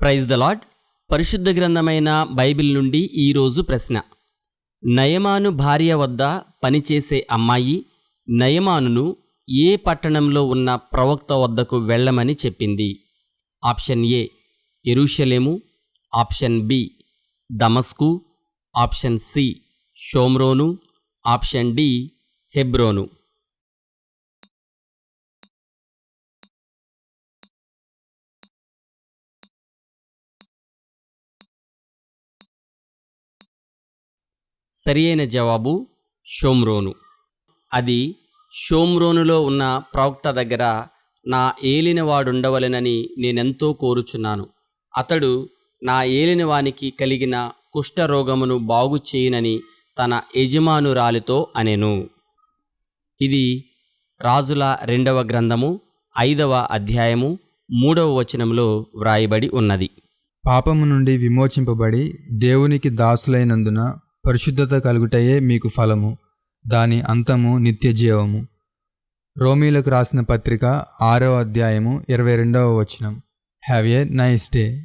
Praise the lord పరిశుద్ధ గ్రంథమైన Bible నుండి ఈరోజు ప్రశ్న. నయమాను భార్య వద్ద పనిచేసే అమ్మాయి నయమానును ఏ పట్టణంలో ఉన్న ప్రవక్త వద్దకు వెళ్ళమని చెప్పింది. ఆప్షన్ ఏ ఎరుషలేము ఆప్షన్ బి దమస్కు ఆప్షన్ సి షోమ్రోను ఆప్షన్ డి హెబ్రోను. సరియైన జవాబు షోమ్రోను. అది షోమ్రోనులో ఉన్న ప్రవక్త దగ్గర నా ఏలినవాడుండవలెనని నేనెంతో కోరుచున్నాను. అతడు నా ఏలినవానికి కలిగిన కుష్ఠరోగమును బాగు చేయనని తన యజమానురాలితో అనెను. ఇది రాజుల రెండవ గ్రంథము ఐదవ అధ్యాయము మూడవ వచనంలో వ్రాయబడి ఉన్నది. పాపము నుండి విమోచింపబడి దేవునికి దాసులైనందున పరిశుద్ధత కలుగుటయే మీకు ఫలము దాని అంతము నిత్యజీవము. రోమీలకు రాసిన పత్రిక ఆరో అధ్యాయము ఇరవై రెండవ వచనం. Have a nice day